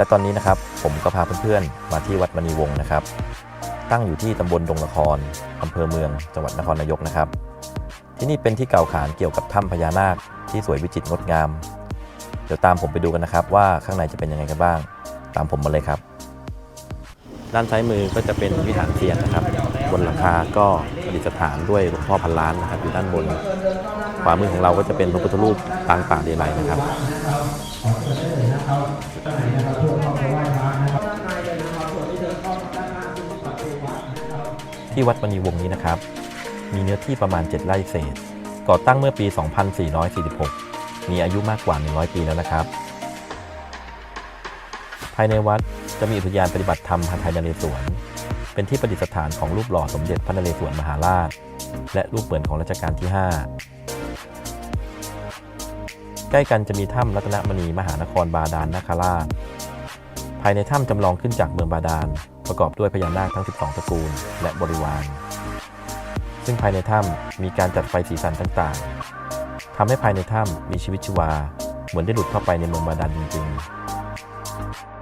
และตอนนี้นะครับผมก็พาเพื่อนๆมาที่วัดมณีวงศ์นะครับ ตั้งอยู่ที่ตำบลดงละครอำเภอเมืองจังหวัดนครนายกนะครับ ที่นี่เป็นที่เก่าขานเกี่ยวกับถ้ำพญานาคที่สวยวิจิตรงดงาม เดี๋ยวตามผมไปดูกันนะครับ ว่าข้างในจะเป็นยังไงกันบ้าง ตามผมมาเลยครับ ด้านซ้ายมือก็จะเป็นวิหารเทียนนะครับ บนหลังคาก็ประดิษฐานด้วยหลวงพ่อพันล้านนะครับอยู่ด้านบน ขวามือของเราก็จะเป็นพระพุทธรูปปางป่าเดลัยนะครับ ที่วัดมณีวงศ์นี้นะครับ มีเนื้อที่ประมาณ 7 ไร่เศษ ก่อตั้งเมื่อปี 2446 มีอายุมากกว่า 100 ปีแล้วนะครับ ภายในวัดจะมีอุทยานปฏิบัติธรรมพันไทยนเรศวร เป็นที่ประดิษฐานของรูปหล่อสมเด็จพระนเรศวรมหาราช และรูปเหมือนของรัชกาลที่ 5 ใกล้กันจะมีถ้ำรัตนมณีมหานครบาดาลนาคราชภายในถ้ำจำลองขึ้นจากเมืองบาดาลประกอบด้วยพญานาคทั้ง 12 ตระกูล และบริวาร ซึ่งภายในถ้ำมีการจัดไฟสีสันต่างๆทำให้ภายในถ้ำมีชีวิตชีวา เหมือนได้หลุดเข้าไปในเมืองบาดาลจริง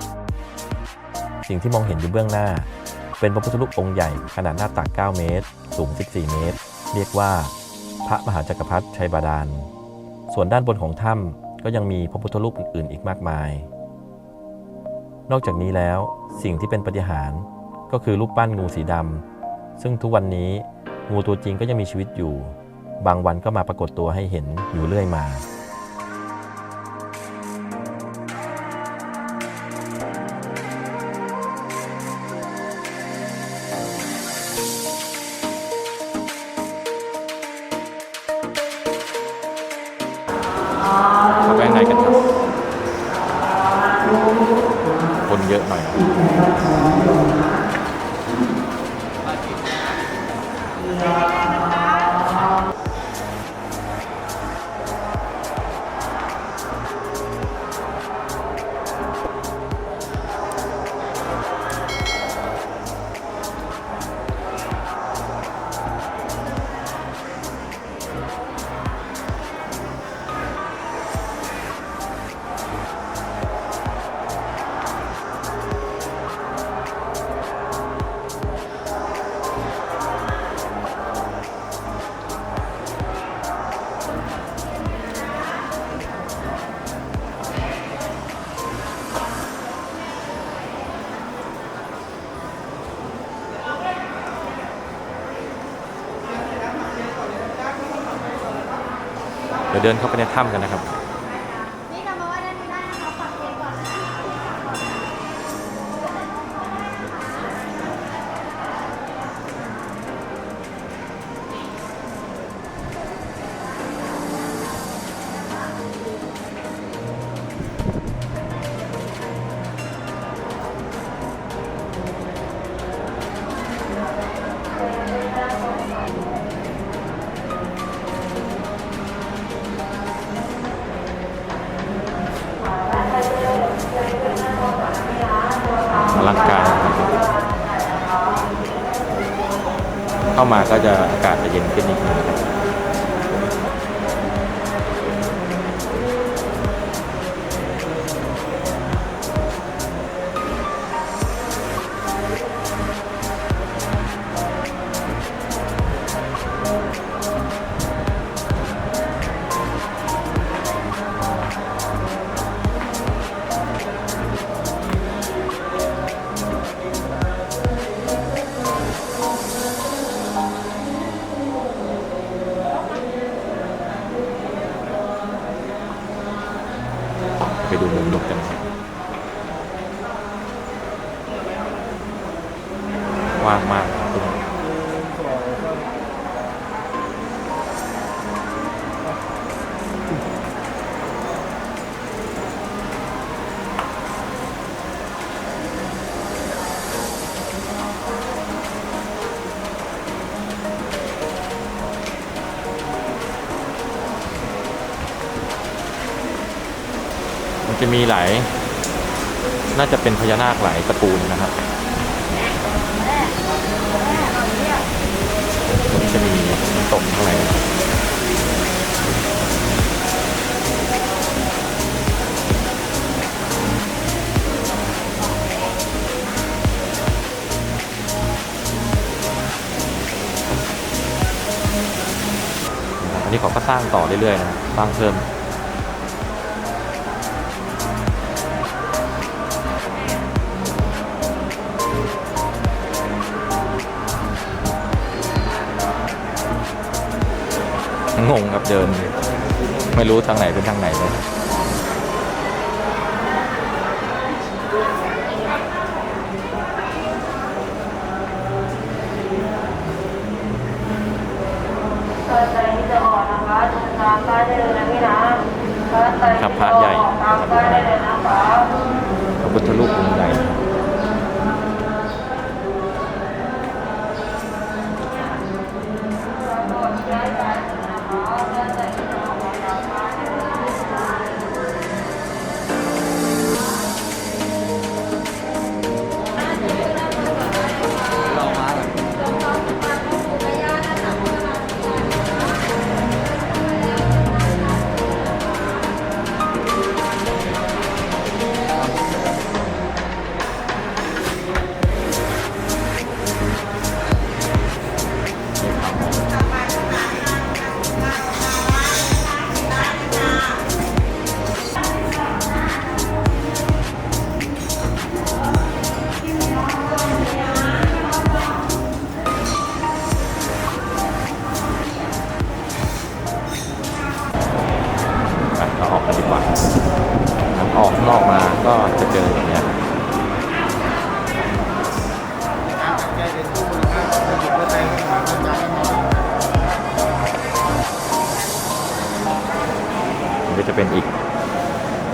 ๆ สิ่งที่มองเห็นอยู่เบื้องหน้า เป็นพระพุทธรูปองค์ใหญ่ขนาดหน้าตัก 9 เมตร สูง 14 เมตร เรียกว่า พระมหาจักรพรรดิชัยบาดาล ส่วนด้านบนของถ้ำก็ยังมีพระพุทธรูปอื่นๆ อีกมากมาย นอกจากนี้แล้วสิ่งที่เป็นปฏิหารก็คือรูปปั้นงูสีดำซึ่งทุกวันนี้งูตัวจริงก็ยังมีชีวิตอยู่ บางวันก็มาปรากฏตัวให้เห็นอยู่เรื่อยมา เยอะหน่อย เดี๋ยวเดินเข้าไปในถ้ำกันนะครับ เข้ามาก็จะอากาศจะเย็นขึ้นอีกนะครับ ไปดูมุมนกกันครับว่างมาก จะมีหลาย น่าจะเป็นพญานาคหลายตระกูลนะครับมันจะมีตกข้างในอันนี้ขอก็สร้างต่อเรื่อยๆนะสร้างเพิ่ม งงครับเดิน ไม่รู้ทางไหนเป็นทางไหนเลยเปิดใจที่จะออกนะคะเดินตามป้ายได้เลยนะพี่นะเปิดใจครับพระใหญ่ตามป้ายได้เลยนะคะพระพุทธรูปองค์ใหญ่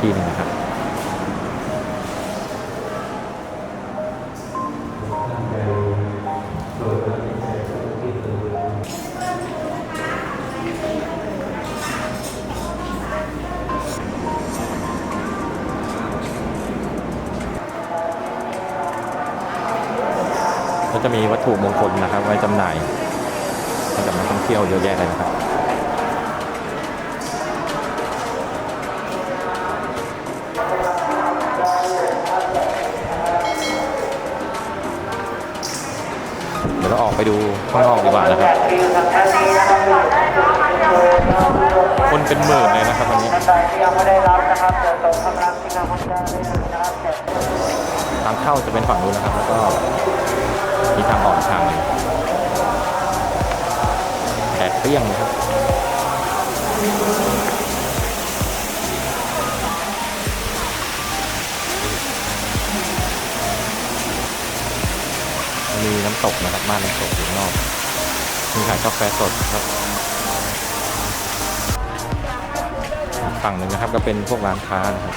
ที่นึงนะครับก็จะมีวัตถุมงคลนะครับ ไว้จำหน่ายให้กับนักท่องเที่ยวเยอะแยะเลยนะครับ เราออกไปดูข้างนอกดีกว่านะครับ คนเป็นหมื่นเลยนะครับวันนี้ทางเข้าจะเป็นฝั่งนู้นนะครับ แล้วก็มีทางออกทางหนึ่งแดดเปรี้ยงเลยครับ น้ำตกนะครับม่านน้ำตกอยู่ข้างนอกมีขายกาแฟสดครับ ฝั่งหนึ่งนะครับก็เป็นพวกร้านค้านะครับ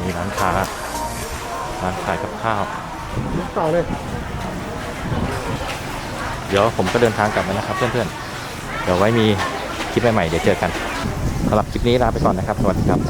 มีร้านค้า ร้านขายกับข้าวต่อเลย เดี๋ยวผมก็เดินทางกลับแล้วนะครับ เพื่อนๆ เดี๋ยวไว้มีคลิปใหม่ๆ เดี๋ยวเจอกันสำหรับคลิปนี้ลาไปก่อนนะครับ สวัสดีครับ